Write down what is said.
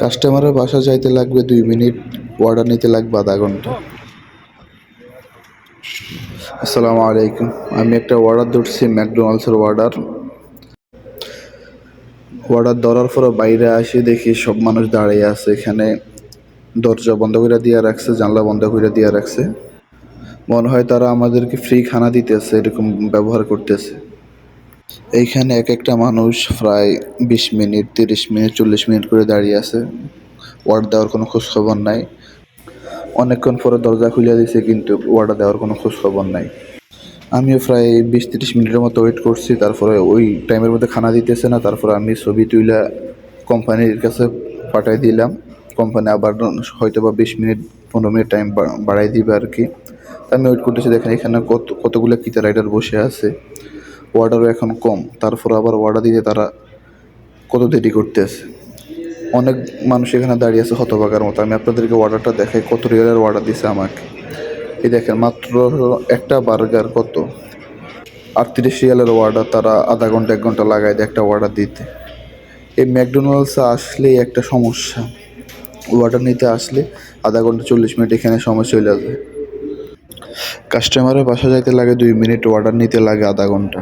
কাস্টমারের বাসা যাইতে লাগবে দুই মিনিট অর্ডার নিতে লাগবে আধা ঘণ্টা। আসসালামু আলাইকুম। আমি একটা অর্ডার ধরছি, ম্যাকডোনাল্ডসের অর্ডার অর্ডার ধরার পরে বাইরে আসি, দেখি সব মানুষ দাঁড়িয়ে আছে এখানে। দরজা বন্ধ করে দিয়ে রাখছে, জানলা বন্ধ করে দিয়ে রাখছে। মনে হয় তারা আমাদেরকে ফ্রি খানা দিতেছে, এরকম ব্যবহার করতেছে। এইখানে এক একটা মানুষ প্রায় বিশ মিনিট, তিরিশ মিনিট, চল্লিশ মিনিট করে দাঁড়িয়ে আছে। ওয়ার্ড দেওয়ার কোনো খোঁজ খবর নাই। অনেকক্ষণ পরে দরজা খুলে দিয়েছে কিন্তু অর্ডার দেওয়ার কোনো খোঁজ খবর নাই। আমিও প্রায় বিশ, তিরিশ মিনিটের মতো ওয়েট করছি। তারপরে ওই টাইমের মধ্যে খানা দিতেছে না। তারপরে আমি ছবি তুইলা কোম্পানির কাছে পাঠাই দিলাম। কোম্পানি আবার হয়তো বা বিশ মিনিট, পনেরো মিনিট টাইম বাড়াই দিবে আর কি। আমি ওয়েট করতেছি, দেখেন এখানে কত, কতগুলো কিতা রাইডার বসে আছে। অর্ডারও এখন কম। তারপর আবার অর্ডার দিতে তারা কত দেরি করতেছে। অনেক মানুষ এখানে দাঁড়িয়ে আছে হতবাগার মতো। আমি আপনাদেরকে অর্ডারটা দেখাই, কত রিয়ালের অর্ডার দিছে আমাকে। এই দেখেন, মাত্র একটা বার্গার কত? আটত্রিশ রিয়ালের অর্ডার তারা আধা ঘণ্টা, এক ঘণ্টা লাগায় দেয় একটা অর্ডার দিতে। এই ম্যাকডোনাল্ডসে আসলেই একটা সমস্যা। অর্ডার নিতে আসলে আধা ঘণ্টা, চল্লিশ মিনিট এখানে সময় চলে যাবে কাস্টমারের বাসা যাইতে লাগে দুই মিনিট অর্ডার নিতে লাগে আধা ঘণ্টা।